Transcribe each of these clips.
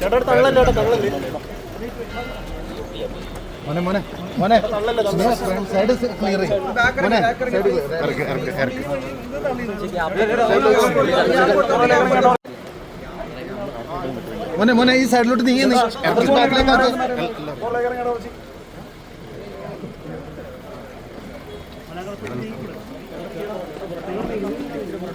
ചേട്ടാ തള്ളല്ലേ മോനെ മോനെ. മോനെ സൈഡ് ക്ലിയർ മോനെ സൈഡ് ഇറക്ക് ഇറക്ക് ഇറക്ക് മോനെ. മോനെ ഈ സൈഡിലോട്ട് നീങ്ങി നീ ഇറക്കി ബാക്കിലേക്ക്. ഒരു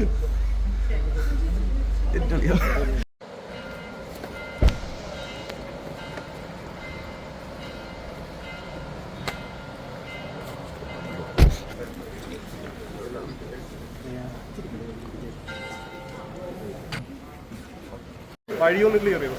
അതെ ഓക്കെ വഴിയൊന്ന് ക്ലിയർ ചെയ്തു?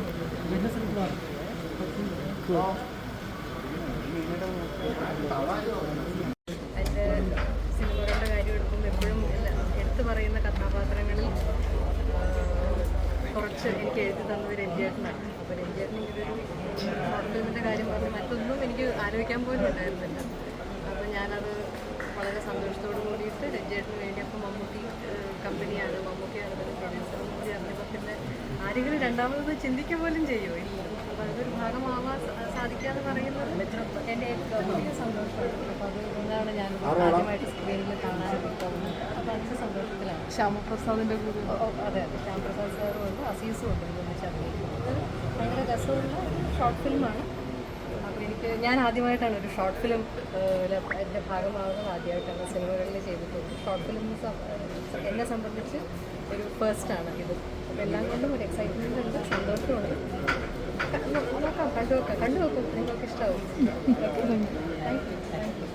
എന്റെ സിനിമകളുടെ കാര്യം എടുക്കുമ്പോൾ എപ്പോഴും എടുത്തു പറയുന്ന കഥാപാത്രങ്ങളിൽ കുറച്ച് എനിക്ക് എഴുതി തന്നത് രഞ്ജേട്ടനാണ് അപ്പോൾ രഞ്ജേട്ടൻ ഇതൊരു ഷോർട്ട് ഫിലിമിന്റെ കാര്യം പറഞ്ഞ് മറ്റൊന്നും എനിക്ക് ആലോചിക്കാൻ പോലും ഉണ്ടായിരുന്നില്ല അപ്പോൾ ഞാനത് വളരെ സന്തോഷത്തോടു കൂടിയിട്ട് രഞ്ജേട്ടന് വേണ്ടി അപ്പോൾ മമ്മൂട്ടി കമ്പനിയാണ് മമ്മൂട്ടിയാണ് അറിഞ്ഞപ്പോൾ പിന്നെ ആരെങ്കിലും രണ്ടാമത് ചിന്തിക്കുക പോലും ചെയ്യുമോ ഇല്ല അപ്പോൾ അതൊരു ഭാഗമാവാൻ സാധിക്കാന്ന് പറയുന്നത് എന്റെ ഏറ്റവും വലിയ സന്തോഷമാണ്. അപ്പോൾ അതുകൊണ്ടാണ് ഞാൻ ആദ്യമായിട്ട് സ്ക്രീനിൽ കാണാൻ പോകുന്നത് അപ്പോൾ അതിന്റെ സന്തോഷത്തിലാണ്. ശ്യാമപ്രസാദിന്റെ കൂടെ അതെ അതെ. ശ്യാമപ്രസാദ് സാറും ഉണ്ട് അസീസും ഉണ്ട് അഭിനയിക്കുന്നത് അത് ഭയങ്കര രസമുള്ള ഷോർട്ട് ഫിലിമാണ് എനിക്ക് ഞാൻ ആദ്യമായിട്ടാണ് ഒരു ഷോർട്ട് ഫിലിം എന്റെ ഭാഗമാകുന്നത് ആദ്യമായിട്ടാണ് സിനിമകളിൽ ചെയ്തിട്ടുള്ളത്. ഷോർട്ട് ഫിലിം എന്നെ സംബന്ധിച്ച് ഒരു ഫസ്റ്റാണ് ഇത്. അപ്പോൾ എല്ലാം കൊണ്ടും ഒരു എക്സൈറ്റ്മെന്റ് ഉണ്ട് സന്തോഷമുണ്ട്. നോക്കാം കണ്ടു നോക്കാം കണ്ടു നോക്കും നിങ്ങൾക്ക് ഇഷ്ടമാവും താങ്ക് യു താങ്ക് യു